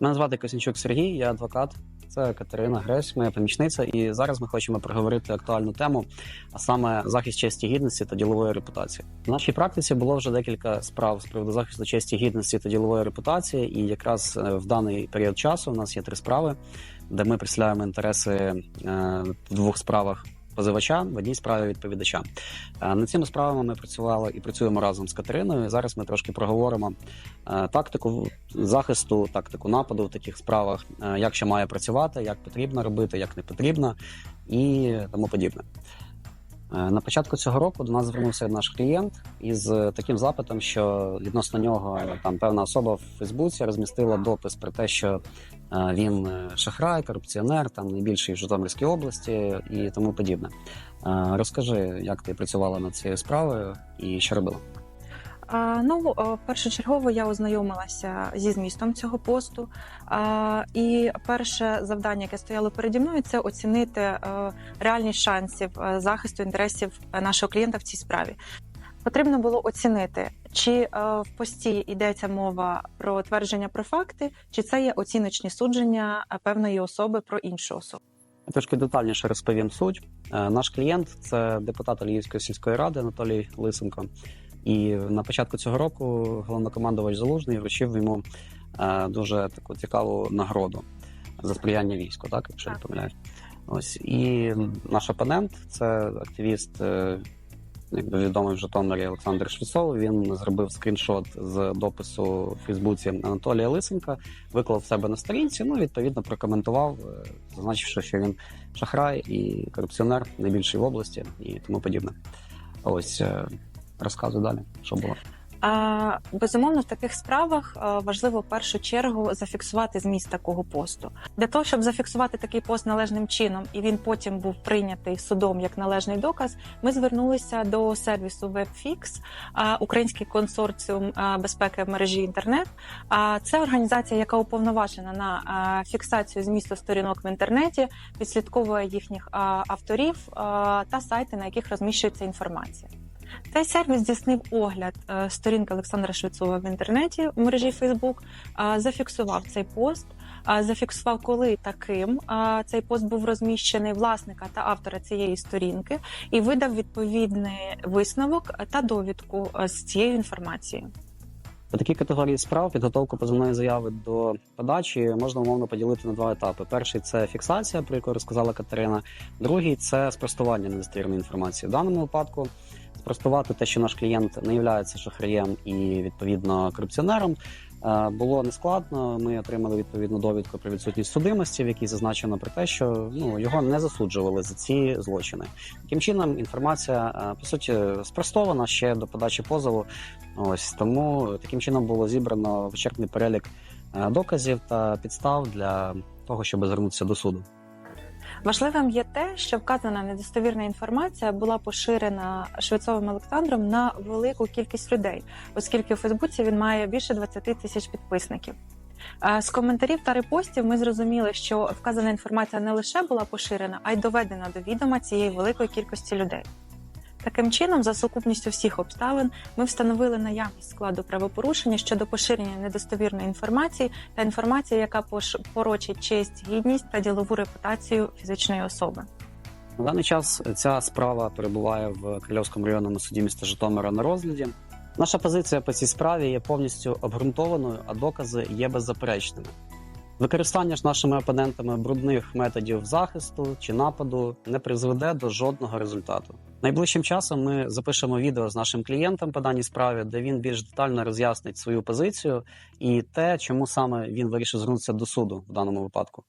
Мене звати Косінчук Сергій, я адвокат. Це Катерина Гресь, моя помічниця. І зараз ми хочемо проговорити актуальну тему, а саме захист честі гідності та ділової репутації. В нашій практиці було вже декілька справ з приводу захисту честі гідності та ділової репутації. І якраз е, в даний період часу у нас є три справи, де ми представляємо інтереси е, в двох справах. Позивача в одній справі відповідача Е, над цими справами ми працювали і працюємо разом з Катериною. Зараз ми трошки проговоримо е, тактику захисту, тактику нападу в таких справах, е, як ще має працювати, як потрібно робити, як не потрібно і тому подібне. Е, На початку цього року до нас звернувся наш клієнт із таким запитом, що відносно нього там певна особа в Фейсбуці розмістила допис про те, що е, він е, шахрай, корупціонер, там найбільший в Житомирській області і тому подібне. Е, Розкажи, як ти працювала над цією справою і що робила? Ну, першочергово я ознайомилася зі змістом цього посту. І перше завдання, яке стояло переді мною, це оцінити е, реальність шансів е, захисту інтересів е, нашого клієнта в цій справі. Потрібно було оцінити, чи в пості йдеться мова про твердження про факти, чи це є оціночні судження певної особи про іншу особу. Трошки детальніше розповім суть. Наш клієнт це депутат Львівської сільської ради Анатолій Лисенко. І на початку цього року головнокомандувач Залужний вручив йому е, дуже таку цікаву нагороду за сприяння війську, так якщо не помиляюсь. Ось і наш опонент це активіст. е, Якби відомий в Житомирі Олександр Швецов, він зробив скріншот з допису в Фейсбуці Анатолія Лисенка, виклав себе на сторінці. Ну відповідно прокоментував, е, зазначивши, що він шахрай і корупціонер найбільший в області і тому подібне. Ось розказуй далі, що було. Безумовно, в таких справах важливо в першу чергу зафіксувати зміст такого посту. Для того, щоб зафіксувати такий пост належним чином, і він потім був прийнятий судом як належний доказ, ми звернулися до сервісу WebFix, а, український консорціум безпеки в мережі інтернет. А це організація, яка уповноважена на фіксацію змісту сторінок в інтернеті, відслідковує їхніх авторів та сайти, на яких розміщується інформація. Цей сервіс здійснив огляд е, сторінки Олександра Швецова в інтернеті в мережі е, зафіксував цей пост, зафіксував, коли таким цей пост був розміщений власника та автора цієї сторінки, і видав відповідний висновок та довідку е, з цією інформацією. По такій категорії справ підготовку позовної заяви до подачі можна умовно поділити на два етапи. Перший це фіксація, про яку розказала Катерина. Другий це спростування недостовірної інформації. В даному випадку спростувати те, що наш клієнт не є шахраєм і відповідно корупціонером. Е, Було нескладно. Ми отримали відповідну довідку про відсутність судимості, в якій зазначено про те, що ну його не засуджували за ці злочини. Таким чином, інформація е, по суті спростована ще до подачі позову. Ось тому таким чином було зібрано вичерпний перелік е, доказів та підстав для того, щоб звернутися до суду. Важливим є те, що вказана недостовірна інформація була поширена Швецовим Олександром на велику кількість людей, оскільки у Фейсбуці він має більше 20 тисяч підписників. Е, З коментарів та репостів ми зрозуміли, що вказана інформація не лише була поширена, а й доведена до відома цієї великої кількості людей. Таким чином, за сукупністю всіх обставин, ми встановили наявність складу правопорушення щодо поширення недостовірної інформації та інформації, яка порочить честь, гідність та ділову репутацію фізичної особи. На даний час ця справа перебуває в Крильовському районному суді міста Житомира на розгляді. Наша позиція по цій справі є повністю обґрунтованою, а докази є беззаперечними. Використання ж нашими опонентами брудних методів захисту чи нападу не призведе до жодного результату. Найближчим часом ми запишемо відео з нашим клієнтом по даній справі, де він більш детально роз'яснить свою позицію і те, чому саме він вирішив звернутися до суду в даному випадку.